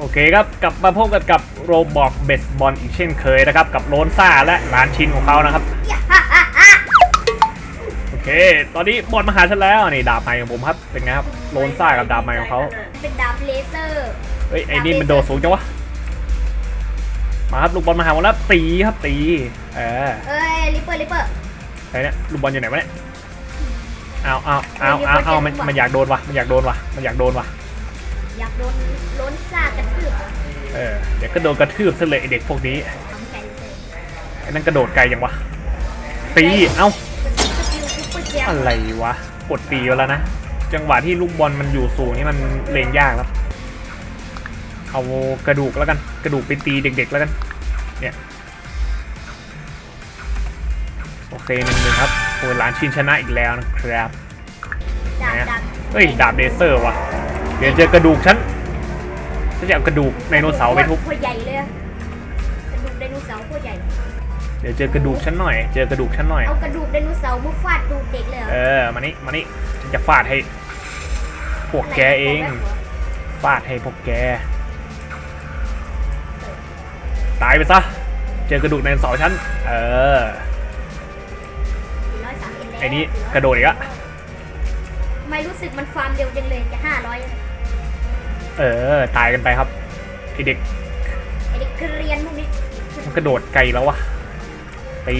โอเคครับ กลับมาพบกันกับโรบอกเบสบอลอีกเช่นเคยนะครับ กับโลนซ่าและร้านชิ้นของเขานะครับ โอเค ตอนนี้บอลมาหาฉันแล้วนี่ดาบใหม่ของผมครับ เป็นไงครับ โลนซ่ากับดาบใหม่ของเขาเป็นดาบเลเซอร์เฮ้ยไอ้นี่มันโดดสูงจังวะ มาครับลูกบอลมาหาผมแล้วตีครับตี เออเอ้ยลิปเปอร์ลิปเปอร์ไอ้เนี่ยลูกบอลอยู่ไหนวะเนี่ยเอาเอาเอาเอาเอามันมันอยากโดนวะมันอยากโดนวะมันอยากโดนวะ อยากโดนล้นซากระทืบเออเดี๋ยวก็โดนกระทืบซะเลยไอ้เด็กพวกนี้ทำใจเลยไอ้นั่นกระโดดไกลยังวะตีเอ้าสกิลซุปเปอร์เจียมอะไรวะกดตีไว้แล้วนะจังหวะที่ลูกบอลมันอยู่สูงนี่มันเลงยากครับเอากระดูกแล้วกัน กระดูกไปตีเด็ก ๆ แล้วกัน เนี่ยโอเคหนึ่งหนึ่งครับโอ้ยร้านชินชนะอีกแล้วนะครับ ดาบไหนอะดาบเฮ้ยดาบเดเซอร์ว่ะเดี๋ยวเจอกระดูกฉันฉันจะเอากระดูกไดโนเสาร์ไปทุบโคตรใหญ่เลยอะกระดูกไดโนเสาร์โคตรใหญ่ เดี๋ยวเจอกระดูกฉันหน่อย เจอกระดูกฉันหน่อย เอากระดูกไดโนเสาร์มาฟาดดูเด็กเลยเหรอเออมานี่มานี่ฉันจะฟาดให้ พวกแกเองฟาดให้พวกแก ตายไปซะ เจอกระดูกในเสาร์ฉัน เออร้อยสามสิบแล้วไอ้นี่กระโดดอีกอะไม่รู้สึกมันฟาร์มเร็วจังเลยจะห้าร้อย เออ ตายกันไปครับไอเด็กไอเด็กเรียนพวกนี้มันกระโดดไกลแล้ววะตี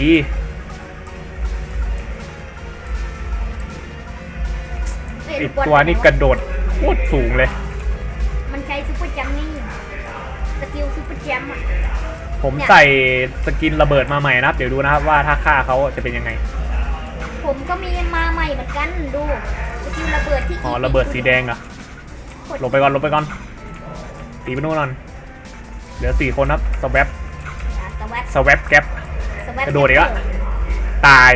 เอ้ยไอลูกบอลตัวนี้กระโดดโคตรสูงเลย มันใช้ซุปเปอร์จัมป์นี่ สกิลซุปเปอร์จัมป์อะผมใส่สกินระเบิดมาใหม่นะครับ เดี๋ยวดูนะครับว่าถ้าฆ่าเขาจะเป็นยังไง ผมก็มีมาใหม่เหมือนกันดู สกิลระเบิดที่อ๋อระเบิดสีแดงเหรอะ ลงไปก่อนลงไปก่อนตีไปนู่นก่อนเหลือสี่คนครับสวปสวัสดสวปแก๊ปสวัสกระโดดอีกละตาย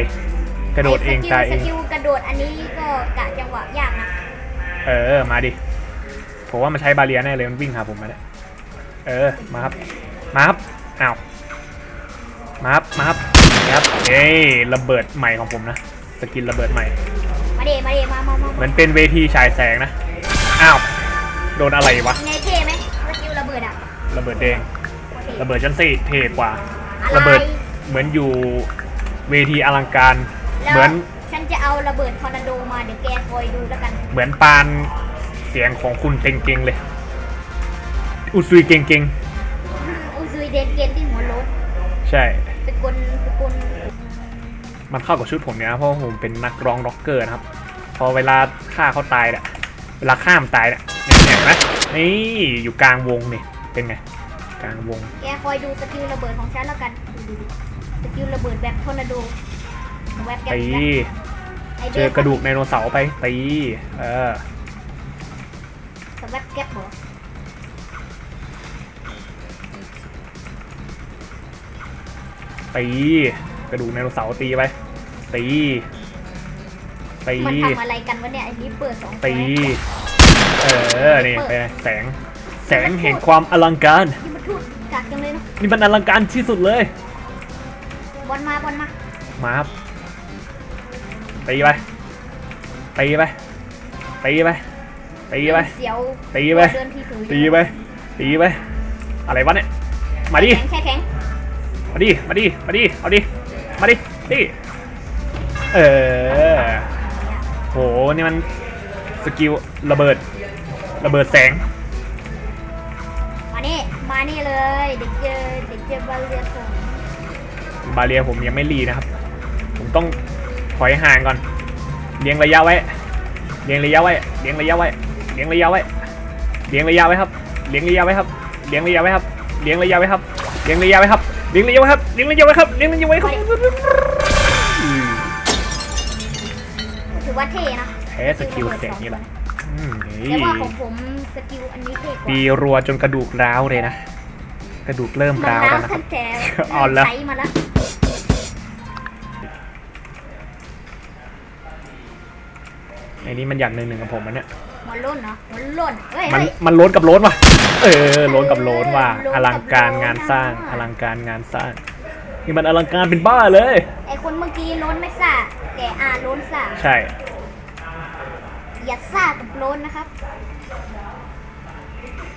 กระโดดเองตายเองสกิลกระโดดอันนี้ก็กะจังหวะยากนะเออมาดิผมว่ามันใช้บาเรียแน่เลยมันวิ่งหาผมมาเนี่ยเออมาครับมาครับอ้าวมาครับมาครับนี่ครับเอ้ยระเบิดใหม่ของผมนะสกินระเบิดใหม่มาเดมาเดมามามาเหมือนเป็นเวทีฉายแสงนะอ้าว โดนอะไรวะไงเท่ไหมสกิลระเบิดอะระเบิดแดงโอเคระเบิดชั้นสี่เท่กว่าอะไรระเบิดเหมือนอยู่เวทีอลังการ แล้วเหมือนฉันจะเอาระเบิดทอร์นาโดมาเดี๋ยวแกคอยดูแล้วกัน เหมือนปานเสียงของคุณเก่งๆเลย อุซุยเก่งอุซุยเดนเกนที่หัวโล้นๆใช่ เป็นกลเป็นกลมันเข้ากับชุดผมเนี่ยนะเพราะว่าผมเป็นนักร้องร็อกเกอร์นะครับ พอเวลาฆ่าเขาตายเนี่ยเวลาฆ่ามนตายเนี่ย เนี่ยเห็นไหมนี่อยู่กลางวงนี่เป็นไงกลางวง แกคอยดูสกิลระเบิดของฉันแล้วกันดูดูสกิลระเบิดแบบทอร์นาโดแวบแกตีไอเจอกระดูกไดโนเสาร์ไปตีเออสแวบแก๊ปเหรอตีกระดูกไดโนเสาร์ตีไปตีตีมันทำอะไรกันวะเนี่ยไอ้นี้เปิดสองตี เออ นี่ไปแสง แสงแห่งความอลังการ ที่มันทูดกักจังเลยเนาะนี่มันอลังการที่สุดเลย บอลมาบอลมามาครับตีไปตีไปตีไปตีไปเสียวตีไปเดินทีถือตีไปตีไปอะไรวะเนี่ย มาดิ แข็งแช่แข็งมาดิ มาดิ มาดิ เอาดิ มาดิดิ เออ โห นี่มัน สกิลระเบิดระเบิดแสง มานี่มานี่เลย เด็กเจอเด็กเจอบาเรียสองบาเรียผมยังไม่รีนะครับ ผมต้องถอยห่างก่อน เลี้ยงระยะไว้ เลี้ยงระยะไว้ เลี้ยงระยะไว้ เลี้ยงระยะไว้ เลี้ยงระยะไว้ครับ เลี้ยงระยะไว้ครับ เลี้ยงระยะไว้ครับ เลี้ยงระยะไว้ครับ เลี้ยงระยะไว้ครับ เลี้ยงระยะไว้ครับ เลี้ยงระยะไว้ครับ เลี้ยงระยะไว้ครับอืมถือว่าเท่นะ แพ้สกิลเสร็จนี่แหละอืมแต่ว่าขนี่องผมสกิลอันนี้เท่กว่าตีรัวจนกระดูกร้าวเลยนะ กระดูกเริ่มมันร้าวแล้วล้างนะครัตั้บ งแต่อ่อนแล้ว ใช้มาแล้วไอ้นี่มันอย่างหนึ่งหนึ่งกับผมมันเนี่ยหัวโล้นเนาะหัวโล้นเฮ้ยมันเฮ้ย มันโล้นกับโล้นว่ะ เออโล้นกับโล้นว่ะโล้นกับอลังการโล้นงานสร้างนะอลังการงานสร้าง นี่มันอลังการเป็นบ้าเลย ไอคนเมื่อกี้โล้นไม่ซ่าแต่อ่าโล้นซ่าใช่ อย่าซ่ากับโล้นนะครับ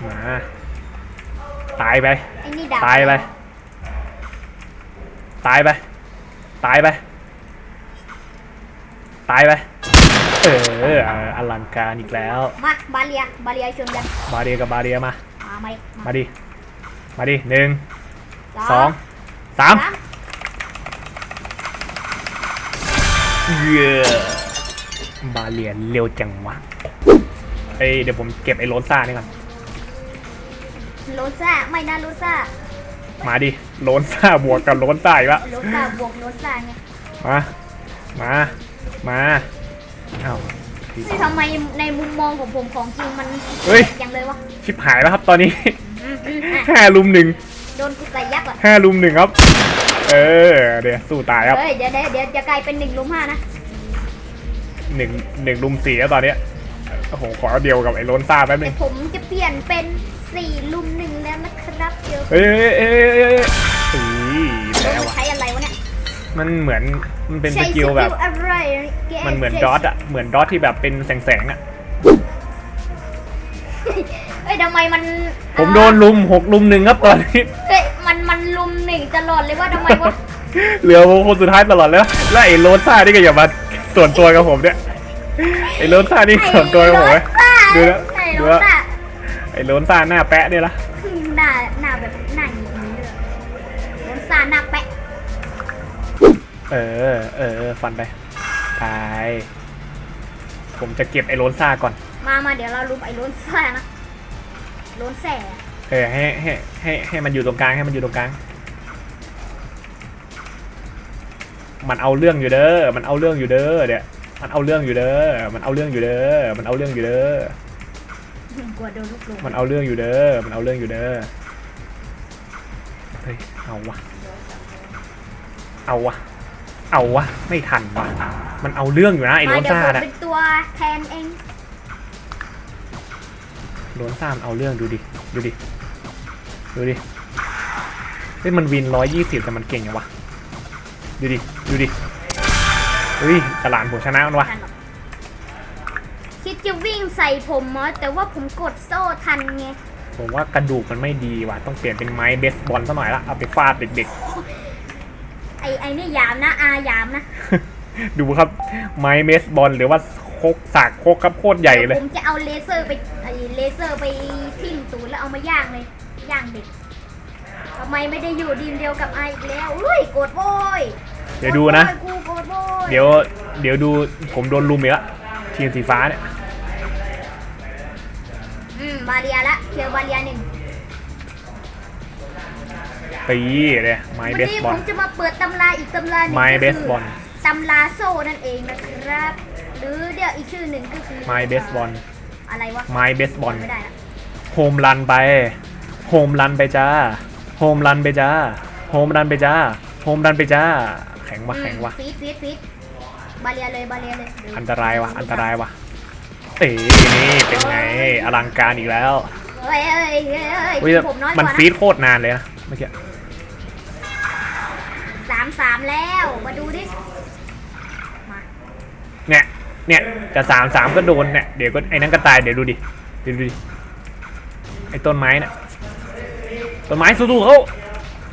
มาตายไป ไอ้นี่ดาบตายไป ตายไป ตายไป ตายไป เอออลังการอีกแล้ว มาบาเลียบาเลียชนกันบาเรียกับบาเรียมา มาไหมมาดิ มาดิหนึ่งสองสามเย้ บาเรียเร็วจังวะเอ้ยเดี๋ยวผมเก็บไอ้โรนซ่านี่ก่อน โรซ่าไม่นะโรซ่ามาดิโรนซ่าบวกกับโรนซ่าอีกแล้วโรซ่าบวกโรซ่าไงมา มา มาเอ้านี่ทำไมในมุมมองของผมของจริงมันเฮ้ย อย่างเลยวะชิบหายแล้วครับตอนนี้อืมอืมอะห้าลุมหนึ่งโดนกูใส่ยับอะห้าลุมหนึ่งครับ เออเดี๋ยวสู้ตายครับเฮ้ยเดี๋ยวเดี๋ยวเดี๋ยวจะกลายเป็นหนึ่งลุมห้านะ หนึ่งหนึ่งลุมสี่แล้วตอนเนี้ยโอ้โหขอเดียวกับไอ้โรนซ่าแป๊บนึงผมจะเปลี่ยนเป็นสี่ลุมหนึ่งแล้วนะครับเดี๋ยวเฮ้ยเฮ้ยเฮ้ยเฮ้ยเฮ้ยเฮ้ยโดแล้นวอะใช้อะไรวะเนี่ยมันเหมือนมันเป็นสใช้กิลแบบ อะไรแกมันเหมือนดอทอะเหมือนดอทที่แบบเป็นแสงๆอะเอ้ยทำไมมันผมโดนลุมหกลุมหนึ่งครับตอนนี้เฮ้ยมันมันลุมหนึ่งตลอดเลยว่าทำไมวะ เหลือผมคนสุดท้ายตลอดแล้ว แล้วไอ้โรนซ่านี่ก็อย่ามา ส่วนตัวกับผมเนี่ยไอ้โรนซ่านี่ส่วนตัวกับผมไหมดูแล้วไอ้ดูโรแล้วซ่าไอ้โรนซ่าหน้าแปะเนี่ยละหน้าหน้าแบบหน้าอย่างนี้เลยโรซ่าหน้าแปะเออเออฟันไปตายผมจะเก็บไอ้โรนซ่าก่อนมามาเดี๋ยวเราลุมไอ้โรซ่านะโรนแส่เออให้ให้ให้ให้มันอยู่ตรงกลางให้มันอยู่ตรงกลาง มันเอาเรื่องอยู่เด้อ มันเอาเรื่องอยู่เด้อเดี๋ยวมันเอาเรื่องอยู่เด้อ มันเอาเรื่องอยู่เด้อ มันเอาเรื่องอยู่เด้อ กลัวโดนลูกหลงมันเอาเรื่องอยู่เด้อ มันเอาเรื่องอยู่เด้อ เฮ้ย เอาวะ เอาวะ เอาวะ ไม่ทันวะ มันเอาเรื่องอยู่นะไอ้โรมานเดี๋ยวซ่าผมน่ะ เป็นตัวแทนเองโรนซ่ามันเอาเรื่องดูดิ ดูดิ ดูดิ เฮ้ยมันวินร้อยยี่สิบแต่มันเก่งยังวะ ดูดิ ดูดิเฮ้ยตลาดผมชนะมันวะทันหรอกคิดจะวิ่งใส่ผมมอแต่ว่าผมกดโซ่ทันไง ผมว่ากระดูกมันไม่ดีว่ะ ต้องเปลี่ยนเป็นไม้เบสบอลซะหน่อยละเอาไปฟาดเด็กไอ้ไอ้นี่หยามนะอาหยามนะๆดูครับ ไม้เบสบอลหรือว่าโคกสากโคกครับโคตรใหญ่เลย ผมจะเอาเลเซอร์ไปไอ้เลเซอร์ไปทิ่มตูดแล้วเอามาย่างเลย ย่างเด็กทำไมไม่ได้อยู่ดีมเดียวกับไออีกแล้วอุ้ยโกรธโว้ย เดี๋ยวดูนะโกรธโว้ยกูโกรธโว้ยเดี๋ยว เดี๋ยวดูผมโดนลุมอีกละทีมสีฟ้าเนี่ย อืมบาเรียละเคียวบาเรียหนึ่งตีเลยไม้วันเบสนี้บอผลมจะมาเปิดตำราอีกตำราหนึ่งไม้ก็เบสบอลตำราโซ่นั่นเองนะครับ หรือเดี๋ยวอีกชื่อหนึ่งก็คือไม้เบสบอลอะไรวะไม้เบสบอล ไม่ได้ละโฮมรันไป โฮมรันไปจ้า โฮมรันไปจ้า โฮมรันไปจ้า โฮมรันไปจ้าแข็ งวะแข็งวะฟีดฟีดฟีดบาเรียเลยบาเรียเลยเดี๋วอันตรายวะอันตรายวะเอ้ยนี่เป็นไงอลังการอีกแล้วเฮ้ยเฮ้ยเฮ้ยเฮ้ยอุ๊ยผมน้อยกมันว่าฟีนะดโคตรนานเลยนะเมื่อกี้สามสามแล้ว มาดูดิมาเนี่ยเนี่ยจะสามสามก็โดนเนี่ยเดี๋ยวก็ไอ้นั่นก็ตายเดี๋ยวดูดิเดี๋ยวดูดิไอ้ต้นไม้น่ะต้นไม้สู้ๆเขา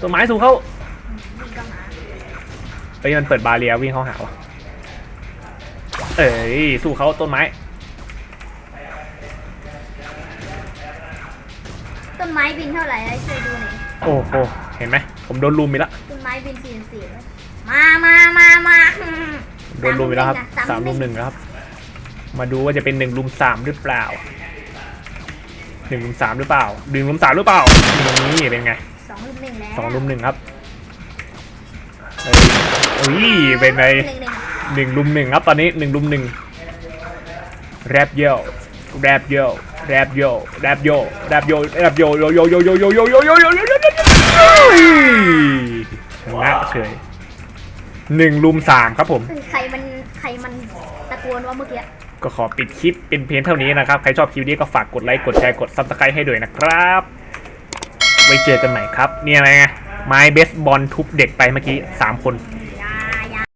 ต้นไม้สู้เขาวิ่งก็หาเฮ้ยมันเปิดบาเรียวิ่งเข้าหาวะเอ้ยสู้เขาต้นไม้ ต้นไม้บินเท่าไหร่ช่วยดูหน่อยโอ้โหเห็นไหมผมโดนลุมไปแล้วต้นไม้บินสี่สี่เลยมามามามาอืมโดนลุมไปแล้วครับสาสามมลุลุมมหหนึ่นึ่งงแล้วครับ มาดูว่าจะเป็นหนึ่งลุมสามหรือเปล่าหนึ่งลุมสามหรือเปล่าหนึ่งลุมสามหรือเปล่านี่เป็นไงสองลุมหนึ่งแล้วสองลุมหนึ่งครับเฮ้ย อุ้ยเป็นไงหนึ่งหนึ่งลุมหนึ่งครับตอนนี้หนึ่งลุมหนึ่งแรปเยลแรปเยลแรปเยลแรปเยลแรปเยลแรปเยลโยโยโยโยโยโยโยโยโยโยโยชนะเฉยหนึ่งลุมสามครับผมใครมันใครมันตะโกนว่าเมื่อกี้ก็ขอปิดคลิปเป็นเพียงเท่านี้นะครับ ใครชอบคลิปนี้ก็ฝากกดไลค์กดแชร์กดซับสไครต์ให้ด้วยนะครับ ไว้เจอกันใหม่ครับ นี่อะไรไง ไม้เบสบอลทุบเด็กไปเมื่อกี้3คน